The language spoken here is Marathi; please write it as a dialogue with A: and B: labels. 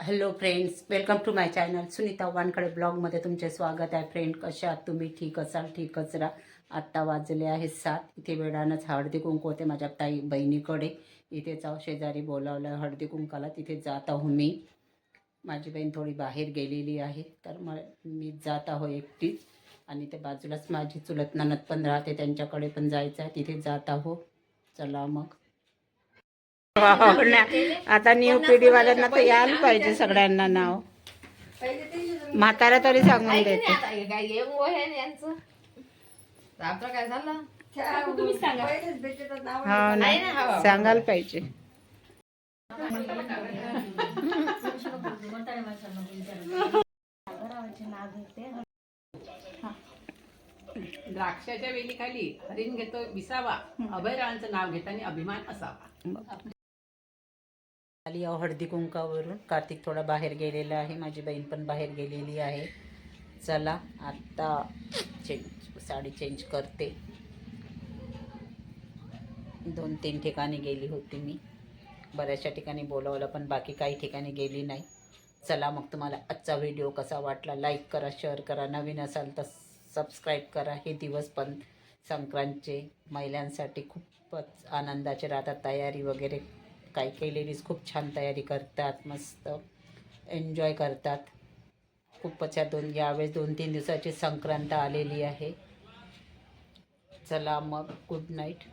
A: Hello friends welcome to my channel Sunita Wankade ब्लॉगमध्ये तुमचे स्वागत आहे. फ्रेंड कशा आहात तुम्ही? ठीक असाल? ठीकच राहा. आत्ता वाजले आहेत सात. इथे वेळानंच हळदी कुंकू होते माझ्या ताई बहिणीकडे. इथे जाऊ शेजारी बोलावलं. हळदी कुंकाला तिथे जात आहो मी. माझी बहीण थोडी बाहेर गेलेली आहे. तर मग मी जात आहो एकटीच. आणि त्या बाजूलाच माझी चुलत ननद पण राहते. त्यांच्याकडे पण जायचं आहे. तिथे जात आहो. चला मग. आता न्यू पिढीवाल्यांना तर यायला पाहिजे सगळ्यांना नाव. म्हातारा तरी सांगून देते.
B: काय झालं?
A: हो ना सांगायला पाहिजे.
C: द्राक्षाच्या वेलीखाली हरिण घेतो विसावा. अभयरावांचं नाव घेताना अभिमान असावा.
A: आली आहो हळदी कुंकावरून. कार्तिक थोडा बाहेर गेलेला आहे. माझी बहीण पण बाहेर गेलेली आहे. चला आत्ता चेंज साडी चेंज करते. दोन तीन ठिकाणी गेली होती मी. बऱ्याचशा ठिकाणी बोलावलं पण बाकी काही ठिकाणी गेली नाही. चला मग तुम्हाला आजचा व्हिडिओ कसा वाटला? लाईक करा शेअर करा. नवीन असाल तर सबस्क्राईब करा. हे दिवस पण संक्रांतचे महिलांसाठी खूपच आनंदाचे राहतात. तयारी वगैरे काही काही लेडीज खूप छान तयारी करतात मस्त एन्जॉय करतात. खूपच या दोन यावेळेस दोन तीन दिवसाची संक्रांत आलेली आहे. चला मग गुड नाईट